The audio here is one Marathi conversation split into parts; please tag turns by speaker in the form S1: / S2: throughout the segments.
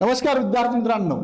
S1: नमस्कार विद्यार्थी मित्रांनो.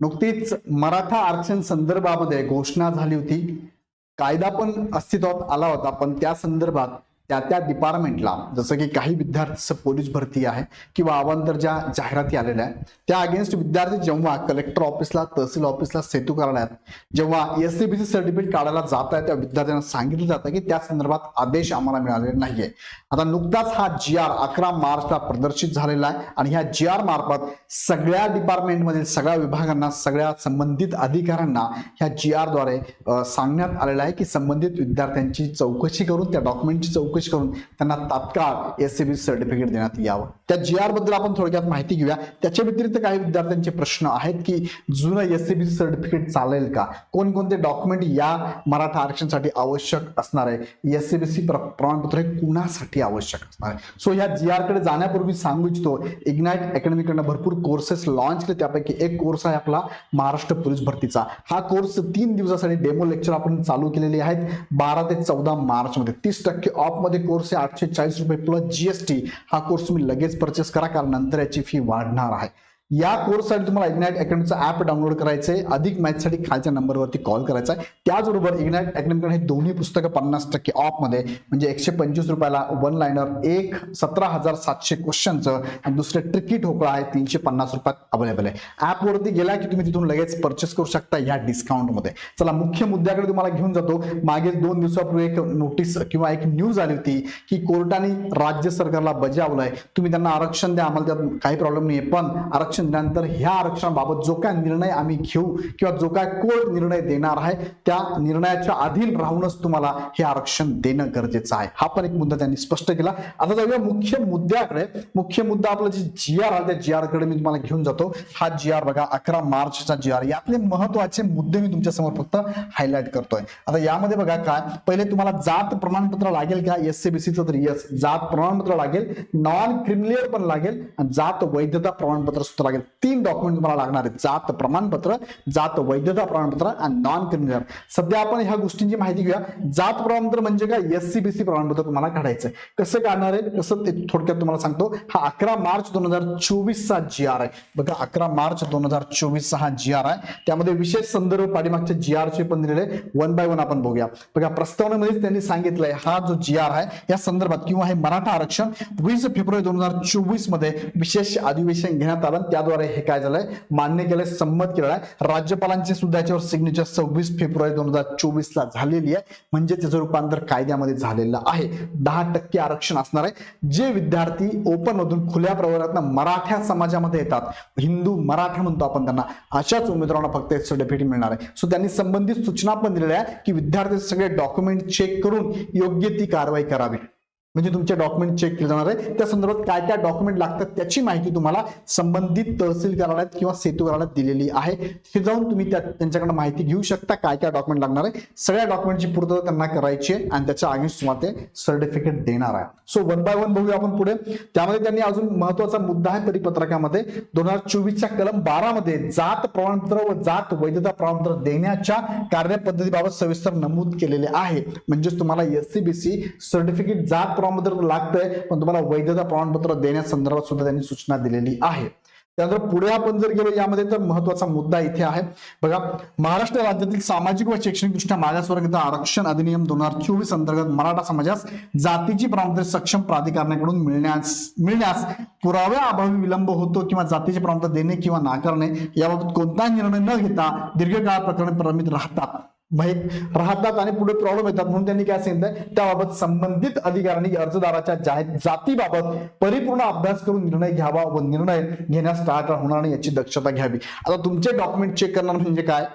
S1: नुकतीच मराठा आरक्षण संदर्भामध्ये घोषणा झाली होती. कायदा पण अस्तित्वात आला होता पण त्या संदर्भात त्या त्या डिपार्टमेंटला जसं की काही विद्यार्थी पोलीस भरती आहे किंवा अवांतर ज्या जाहिराती आलेल्या आहेत त्या अगेन्स्ट विद्यार्थी जेव्हा कलेक्टर ऑफिसला तहसील ऑफिसला सेतू कार्यालयात जेव्हा S C B C certificate काढायला जात आहे त्या विद्यार्थ्यांना सांगितलं जातं की त्या संदर्भात आदेश आम्हाला मिळालेले नाहीये. आता नुकताच हा जी आर अकरा मार्चला प्रदर्शित झालेला आहे आणि ह्या जी आर मार्फत सगळ्या डिपार्टमेंटमधील सगळ्या विभागांना सगळ्या संबंधित अधिकाऱ्यांना ह्या जी आरद्वारे सांगण्यात आलेलं आहे की संबंधित विद्यार्थ्यांची चौकशी करून त्या डॉक्युमेंटची चौकशी करून त्यांना तात्काळ एस सी बी सर्टिफिकेट देण्यात यावं. त्या जी आरबद्दल आपण थोडक्यात माहिती घेऊया. त्याच्या व्यतिरिक्त काही विद्यार्थ्यांचे प्रश्न आहेत की जुनं एस सी बी सर्टिफिकेट चालेल का? कोणकोणते डॉक्युमेंट या मराठा आरक्षणसाठी आवश्यक असणार आहे? एस सी बी सी प्रमाणपत्र हे कुणासाठी आवश्यक असणार आहे? सो ह्या जी आरकडे जाण्यापूर्वी सांगू इच्छितो इग्नाइट अकॅडमीकडनं भरपूर कोर्सेस लॉन्च केले. त्यापैकी एक कोर्स आहे आपला महाराष्ट्र पोलीस भरतीचा. हा कोर्स तीन दिवसासाठी डेमो लेक्चर आपण चालू केलेले आहेत. बारा ते चौदा मार्च मध्ये तीस टक्के ऑफ यामध्ये कोर्स आहे आठशे चाळीस रुपये प्लस जीएसटी हा कोर्स तुम्ही लगेच परचेस करा कारण नंतर याची फी वाढणार आहे. या कोर्ससाठी तुम्हाला इग्नाइट अकॅडमीचं ऍप डाउनलोड करायचं आहे अधिक माहितीसाठी खालच्या नंबरवरती कॉल करायचा आहे त्याचबरोबर इग्नाइट अकॅडमीकडे हे दोन्ही पुस्तकं पन्नास टक्के ऑफमध्ये. म्हणजे एकशे पंचवीस रुपयाला वन लाईनर एक सतरा हजार सातशे क्वेश्चनचं आणि दुसरे ट्रिकी ठोकळा आहे तीनशे पन्नास रुपयात अवेलेबल आहे. ऍपवरती गेला की तुम्ही तिथून लगेच परचेस करू शकता या डिस्काउंटमध्ये चला मुख्य मुद्द्याकडे तुम्हाला घेऊन जातो. मागे दोन दिवसापूर्वी एक नोटीस किंवा एक न्यूज आली होती की कोर्टाने राज्य सरकारला बजावलंय. तुम्ही त्यांना आरक्षण द्या आम्हाला त्यात काही प्रॉब्लेम नाही पण आरक्षण दिल्यानंतर ह्या आरक्षणाबाबत जो काय निर्णय आम्ही घेऊ किंवा जो काय कोर्ट निर्णय देणार आहे त्या निर्णयाच्या अधीन राहूनच तुम्हाला हे आरक्षण देणं गरजेचं आहे. हा पण एक मुद्दा त्यांनी स्पष्ट केला. आता जाऊया मुख्य मुद्द्याकडे. मुख्य मुद्दा आपला जे जी आर आहे त्या जी आरकडे मी तुम्हाला घेऊन जातो. हा जी आर बघा अकरा मार्चचा जी आर यातले महत्त्वाचे मुद्दे मी तुमच्यासमोर फक्त हायलाइट करतोय. आता यामध्ये बघा काय पहिले तुम्हाला जात प्रमाणपत्र लागेल का? एस सी तर यस जात प्रमाणपत्र लागेल. नॉन क्रिमिलियर पण लागेल. आणि जात वैधता प्रमाणपत्र सुद्धा लागेल. तीन डॉक्युमेंट तुम्हाला लागणार आहेत. जात प्रमाणपत्र जात वैधता प्रमाणपत्र आणि नॉन क्रिमिनल सध्या आपण ह्या गोष्टींची माहिती घेऊया. जात प्रमाणपत्र म्हणजे काय? एस सी बीसी प्रमाणपत्र तुम्हाला काढायचं आहे कसं काढणार आहे? कसं ते थोडक्यात तुम्हाला सांगतो. हा अकरा मार्च दोन हजार चोवीसचा जी आर आहे. बघा अकरा मार्च दोन हजार चोवीसचा हा जी आर आहे. त्यामध्ये विशेष संदर्भ पाठीमागच्या जी आरचे पण दिलेले. वन बाय वन आपण बघूया. बघा प्रस्तावनेमध्ये त्यांनी सांगितलंय हा जो जी आर आहे या संदर्भात किंवा हे मराठा आरक्षण वीस फेब्रुवारी दोन हजार चोवीसमध्ये विशेष अधिवेशन घेण्यात आलं त्याद्वारे हे काय झालंय? मान्य केलंय संमत केलेलं आहे. राज्यपालांचे सुद्धा याच्यावर सिग्नेचर सव्वीस फेब्रुवारी दोन हजार चोवीस ला झालेली आहे. म्हणजे त्याचं रूपांतर कायद्यामध्ये झालेलं आहे. दहा टक्के आरक्षण असणार आहे. जे विद्यार्थी ओपन मधून खुल्या प्रवर्गात मराठा समाजामध्ये येतात हिंदू मराठा म्हणतो आपण त्यांना अशाच उमेदवारांना फक्त सर्टिफिकेट मिळणार आहे. सो त्यांनी संबंधित सूचना पण दिलेल्या आहे की विद्यार्थी सगळे डॉक्युमेंट चेक करून योग्य ती कारवाई करावी. म्हणजे तुमचे डॉक्युमेंट चेक केले जाणार आहे. त्या संदर्भात काय काय डॉक्युमेंट लागतात त्याची माहिती तुम्हाला संबंधित तहसील कार्यालयात किंवा सेतू कार्यालयात दिलेली आहे. हे जाऊन तुम्ही त्या त्यांच्याकडे माहिती घेऊ शकता काय काय डॉक्युमेंट लागणार आहे. सगळ्या डॉक्युमेंटची पूर्तता त्यांना करायची आहे आणि त्याच्या अगेन्स्ट तुम्हाला ते सर्टिफिकेट देणार आहे. सो वन बाय वन बघूया आपण पुढे. त्यामध्ये त्यांनी अजून महत्त्वाचा मुद्दा आहे परिपत्रकामध्ये. दोन हजार चोवीसच्या कलम बारामध्ये जात प्रमाणपत्र व जात वैधता प्रमाणपत्र देण्याच्या कार्यपद्धतीबाबत सविस्तर नमूद केलेले आहे. म्हणजेच तुम्हाला S C B C certificate जात प्रमाणपत्र लागतंय पण तुम्हाला वैधता प्रमाणपत्र देण्यासंदर्भात सुद्धा त्यांनी सूचना दिलेली आहे. त्यानंतर पुढे आपण जर गेलो यामध्ये तर महत्त्वाचा मुद्दा इथे आहे. बघा महाराष्ट्र राज्यातील सामाजिक व शैक्षणिक दृष्ट्या मागासवर्गीय आरक्षण अधिनियम दोन हजार चोवीस अंतर्गत मराठा समाजास जातीची प्रमाणपत्र सक्षम प्राधिकरणाकडून मिळण्यास मिळण्यास पुराव्या अभावी विलंब होतो किंवा जातीचे प्रमाणपत्र देणे किंवा नाकारणे याबाबत कोणताही निर्णय न घेता दीर्घकाळ प्रकरण प्रमित राहतात. माहीत राहतात आणि पुढे प्रॉब्लेम येतात म्हणून त्यांनी काय सांगितलंय? त्याबाबत संबंधित अधिकाऱ्यांनी अर्जदाराच्या जातीबाबत परिपूर्ण अभ्यास करून निर्णय घ्यावा व निर्णय घेण्यास टाळाटाळ होणार नाही याची दक्षता घ्यावी. आता तुमचे डॉक्युमेंट चेक करणार म्हणजे काय?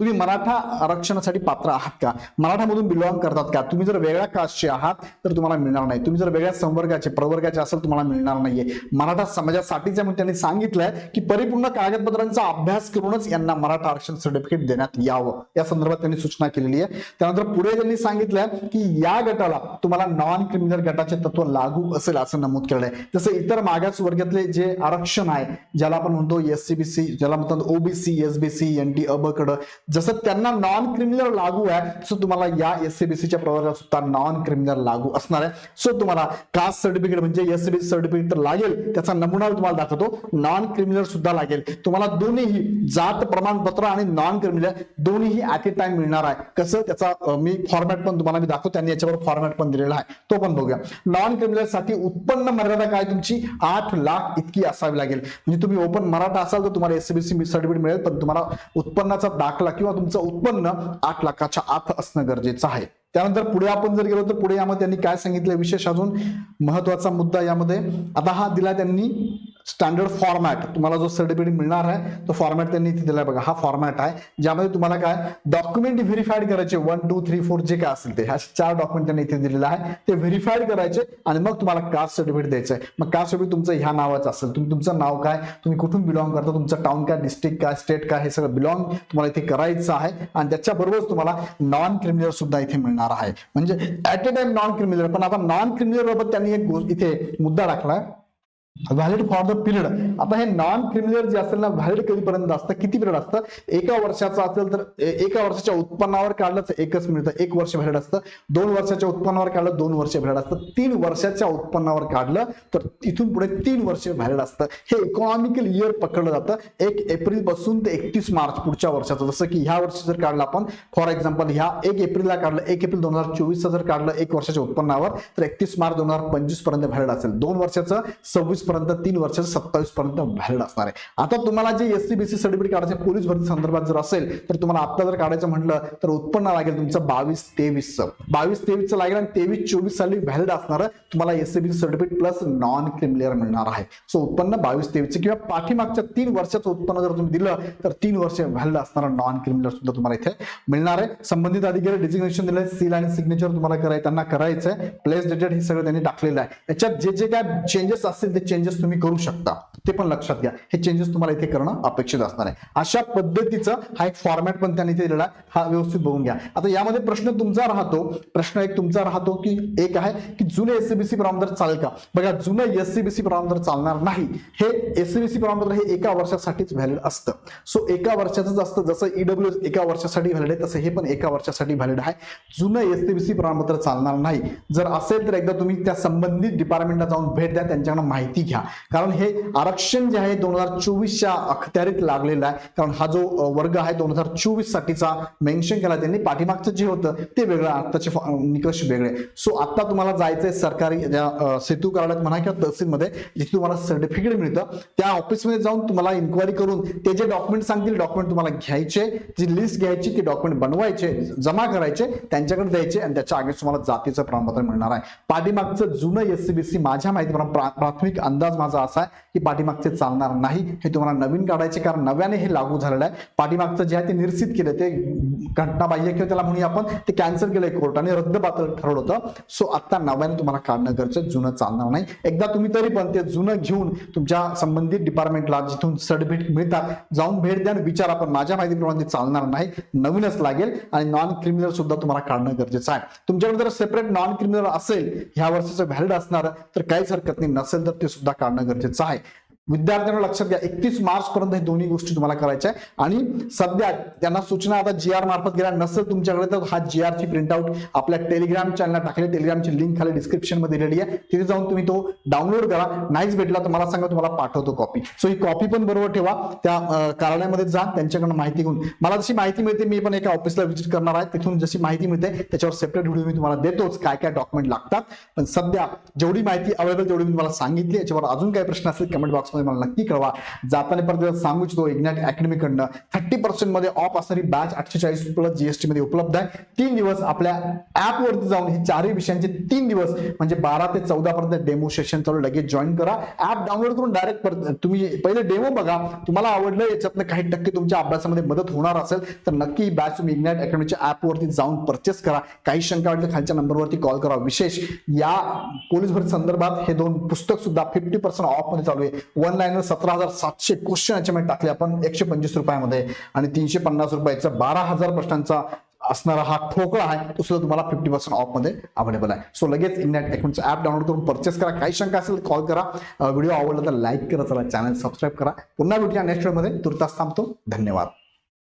S1: तुम्ही मराठा आरक्षणासाठी पात्र आहात का? मराठामधून बिलॉंग करतात का? तुम्ही जर वेगळ्या कास्टचे आहात तर तुम्हाला मिळणार नाही. तुम्ही जर वेगळ्या संवर्गाचे प्रवर्गाचे असेल तुम्हाला मिळणार नाहीये. मराठा समाजासाठीच म्हणून त्यांनी सांगितलंय की परिपूर्ण कागदपत्रांचा अभ्यास करूनच यांना मराठा आरक्षण सर्टिफिकेट देण्यात यावं. या संदर्भात त्यांनी सूचना केलेली आहे. त्यानंतर पुढे त्यांनी सांगितलंय की या गटाला तुम्हाला नॉन क्रिमिनल गटाचे तत्व लागू असेल असं नमूद केलंय. जसं इतर मागास वर्गातले जे आरक्षण आहे ज्याला आपण म्हणतो एससीबीसी ज्याला म्हणतात ओबीसी एसबीसी एन टी अबकडं जसं त्यांना नॉन क्रिमिनल लागू आहे सो तुम्हाला या एससीबीसीच्या प्रवर्गात सुद्धा नॉन क्रिमिनल लागू असणार आहे. सो तुम्हाला कास्ट सर्टिफिकेट म्हणजे एससीबीसी सर्टिफिकेट तर लागेल त्याचा नमुना तुम्हाला दाखवतो. नॉन क्रिमिनल सुद्धा लागेल. तुम्हाला दोन्हीही जात प्रमाणपत्र आणि नॉन क्रिमिनल दोन्हीही ऍट ए टाइम मिळणार आहे. कसं? त्याचा मी फॉर्मॅट पण तुम्हाला मी दाखवतो त्यांनी याच्यावर फॉर्मॅट पण दिलेला आहे. तो पण बघूया. नॉन क्रिमिनलसाठी उत्पन्न मर्यादा काय तुमची? आठ लाख इतकी असावी लागेल. म्हणजे तुम्ही ओपन मराठा असाल तर तुम्हाला एससीबीसी सर्टिफिकेट मिळेल पण तुम्हाला उत्पन्नाचा दाखला किंवा तुमचं उत्पन्न आठ लाखाच्या आत असणं गरजेचं आहे. त्यानंतर पुढे आपण जर गेलो तर पुढे यामध्ये त्यांनी काय सांगितलं? विशेष अजून महत्त्वाचा मुद्दा यामध्ये. आता हा दिला त्यांनी स्टँडर्ड फॉर्मॅट तुम्हाला जो सर्टिफिकेट मिळणार आहे तो फॉर्मॅट त्यांनी इथे दिलाय बघा. हा फॉर्मॅट आहे ज्यामध्ये तुम्हाला काय डॉक्युमेंट व्हेरीफाईड करायचे वन टू थ्री फोर जे काय असेल ते. ह्या चार डॉक्युमेंट त्यांनी इथे दिलेले आहे. ते व्हेरीफाईड करायचे आणि मग तुम्हाला कास्ट सर्टिफिकेट द्यायचं आहे मग कास्ट सर्टिफिकेट तुमचं ह्या नावाचं असेल. तुम्ही तुमचं नाव काय तुम्ही कुठून बिलॉंग करता तुमचं टाउन काय डिस्ट्रिक्ट काय स्टेट काय हे सगळं बिलॉंग तुम्हाला इथे करायचं आहे. आणि त्याच्याबरोबरच तुम्हाला नॉन क्रिमिनल सुद्धा इथे मिळणार आहे. म्हणजे at a time non criminal पण आता नॉन क्रिमिनल बाबत त्यांनी एक इथे मुद्दा टाकलाय. व्हॅलिड फॉर द पिरियड आता हे नॉन क्रिमिनल जे असेल ना व्हॅलिड कधीपर्यंत असतं? किती पिरियड असतं? एका वर्षाचं असेल तर एका वर्षाच्या उत्पन्नावर काढलं तर एकच मिळतं एक वर्ष व्हॅलिड असतं. दोन वर्षाच्या उत्पन्नावर काढलं दोन वर्ष व्हॅलिड असतं. तीन वर्षाच्या उत्पन्नावर काढलं तर इथून पुढे तीन वर्ष व्हॅलिड असतं. हे इकॉनॉमिकल इयर पकडलं जातं. एक एप्रिलपासून ते एकतीस मार्च पुढच्या वर्षाचं. जसं की ह्या वर्षी जर काढलं आपण फॉर एक्झाम्पल ह्या एक एप्रिलला काढलं एक एप्रिल दोन हजार चोवीसचं जर काढलं एक वर्षाच्या उत्पन्नावर तर एकतीस मार्च दोन हजार पंचवीसपर्यंत व्हॅलिड असेल. दोन वर्षाचं सव्वीस पर्यंत तीन वर्ष सत्तावीस पर्यंत व्हॅलिड असणार आहे. आता तुम्हाला जे एससीबीसी सर्टिफिकेट काढायचे पोलीस भरती संदर्भात जर असेल तर तुम्हाला आता जर काढायचं म्हटलं तर उत्पन्न लागेल तुमचं बावीस तेवीसचं. बावीस तेवीसचं लागेल आणि तेवीस चोवीस साली व्हॅलिड असणार तुम्हाला SCBC certificate plus non creamy layer मिळणार आहे. सो उत्पन्न बावीस तेवीसचं किंवा पाठीमागच्या तीन वर्षाचं उत्पन्न जर तुम्ही दिलं तर तीन वर्ष व्हॅलिड असणार नॉन क्रिमिलियर सुद्धा तुम्हाला इथे मिळणार आहे. संबंधित अधिकारी डिजिग्नेशन दिलं सील आणि सिग्नेचर तुम्हाला करायचं त्यांना करायचं आहे प्लेस डेटेड हे सगळं त्यांनी टाकलेलं आहे. याच्यात जे जे काय चेंजेस असतील ते चेंजेस तुम्ही करू शकता. ते पण लक्षात घ्या. हे चेंजेस तुम्हाला इथे करणं अपेक्षित असणार आहे. अशा पद्धतीचा हा एक फॉर्मॅट पण त्यांनी इथे दिलेला आहे. हा व्यवस्थित बघून घ्या. आता यामध्ये प्रश्न तुमचा राहतो. प्रश्न एक तुमचा राहतो की एक आहे की जुने एससीबीसी प्रमाणपत्र चालेल का? बघा जुनं एससीबीसी प्रमाणपत्र चालणार नाही. हे एससीबीसी प्रमाणपत्र हे एका वर्षासाठीच व्हॅलिड असतं. सो एका वर्षाचंच असतं. जसं ईडब्ल्यू एका वर्षासाठी व्हॅलिड आहे तसं हे पण एका वर्षासाठी व्हॅलिड आहे. जुनं एससीबीसी प्रमाणपत्र चालणार नाही. जर असेल तर एकदा तुम्ही त्या संबंधित डिपार्टमेंटला जाऊन भेट द्या. त्यांच्याकडून माहिती घ्या. कारण हे आरक्षण जे आहे दोन हजार चोवीसच्या अखत्यारीत लागलेला आहे. कारण हा जो वर्ग आहे दोन हजार चोवीस साठीचा मेन्शन केला त्यांनी. पाठीमागचं जे होतं ते वेगळं आताचे निकष वेगळे सो आता तुम्हाला जायचंय सरकारी सेतू कार्यालयात म्हणा किंवा तहसीलमध्ये जिथे तुम्हाला सर्टिफिकेट मिळतं. त्या ऑफिसमध्ये जाऊन तुम्हाला इन्क्वायरी करून ते जे डॉक्युमेंट सांगतील डॉक्युमेंट तुम्हाला घ्यायचे जी लिस्ट घ्यायची ती डॉक्युमेंट बनवायचे जमा करायचे त्यांच्याकडे द्यायचे आणि त्याच्या आगे तुम्हाला जातीचं प्रमाणपत्र मिळणार आहे. पाठीमागचं जुनं एससीबीसी माझ्या माहितीप्रमाणे प्रा- प्राथमिक अंदाज माझा असा आहे की पाठीमागचे चालणार नाही. हे तुम्हाला नवीन काढायचे कारण नव्याने हे लागू झालेलं आहे. पाठीमागचं जे आहे ते निरसित केलं ते घटनाबाह्य किंवा त्याला म्हणूया आपण ते कॅन्सल केलंय कोर्टाने रद्दबातल ठरवलं होतं. सो आता नव्याने तुम्हाला काढणं गरजेचं जुनं चालणार नाही. एकदा तुम्ही तरी पण ते जुनं घेऊन तुमच्या संबंधित डिपार्टमेंटला जिथून सर्टिफिकेट मिळतात जाऊन भेट द्या आणि विचारा पण माझ्या माहितीप्रमाणे ते चालणार नाही. नवीनच लागेल आणि नॉन क्रिमिनल सुद्धा तुम्हाला काढणं गरजेचं आहे. तुमच्याकडे जर सेपरेट नॉन क्रिमिनल असेल ह्या वर्षाचं व्हॅलिड असणार तर काहीच हरकत नाही. नसेल तर ते सुद्धा काढणं गरजेचं आहे. विद्यार्थ्यांना लक्षात घ्या एकतीस मार्च पर्यंत हे दोन्ही गोष्टी तुम्हाला करायच्या आहे. आणि सध्या त्यांना सूचना आता जी आर मार्फत गेल्या नसेल तुमच्याकडे तर हा जी ची प्रिंटआउट आपल्या टेलिग्राम चॅनलला टाकले. टेलिग्रामची लिंक खाली डिस्क्रिप्शनमध्ये दिलेली आहे. तिथे जाऊन तुम्ही तो डाउनलोड करा. नाहीच भेटला तर मला सांगा तुम्हाला पाठवतो कॉपी सो ही कॉपी पण बरोबर ठेवा. त्या कार्यालयामध्ये जा. त्यांच्याकडून माहिती घेऊन. मला जशी माहिती मिळते मी पण एका ऑफिसला व्हिजिट करणार आहे. तिथून जशी माहिती मिळते त्याच्यावर सेपरेट व्हिडिओ मी तुम्हाला देतोच काय काय डॉक्युमेंट लागतात. पण सध्या जेवढी माहिती अवेलेबल तेवढी मी तुम्हाला सांगितली याच्यावर अजून काही प्रश्न असतील कमेंट बॉक्स बॉक्समध्ये मला नक्की कळवा. जाताना परत सांगू इच्छितो इग्नॅट अकॅडमीकडनं थर्टी पर्सेंटमध्ये ऑफ असणारी बॅच आठशे चाळीस प्लस जीएसटी मध्ये उपलब्ध आहे. तीन दिवस आपल्या ऍप वरती जाऊन हे चारही विषयांचे तीन दिवस म्हणजे बारा ते चौदा पर्यंत डेमो सेशन चालू लगेच जॉईन करा. ऍप डाउनलोड करून डायरेक्ट तुम्ही पहिले डेमो बघा. तुम्हाला आवडलं याच्यातनं काही टक्के तुमच्या अभ्यासामध्ये मदत होणार असेल तर नक्की ही बॅच तुम्ही इग्नॅट अकॅडमीच्या ऍप वरती जाऊन परचेस करा. काही शंका वाटल्या खालच्या नंबरवरती कॉल करा. विशेष या पोलीस भरती संदर्भात हे दोन पुस्तक सुद्धा फिफ्टी पर्सेंट ऑफमध्ये चालू आहे. वन लाईनवर सतरा हजार सातशे क्वेश्चन याच्यामध्ये टाकले आपण. एकशे पंचवीस रुपयामध्ये आणि तीनशे पन्नास रुपयाचा बारा हजार प्रश्नांचा असणारा हा ठोकळा आहे. तो सुद्धा तुम्हाला फिफ्टी पर्सेंट ऑफमध्ये अवेलेबल आहे. सो लगेच इंडियन अकाउंटचं ऍप डाउनलोड करून परचेस करा. काही शंका असेल कॉल करा. व्हिडिओ आवडला तर लाईक करा. चला चॅनल सबस्क्राईब करा. पुन्हा भेटूया नेक्स्टमध्ये. तुर्तास थांबतो. धन्यवाद.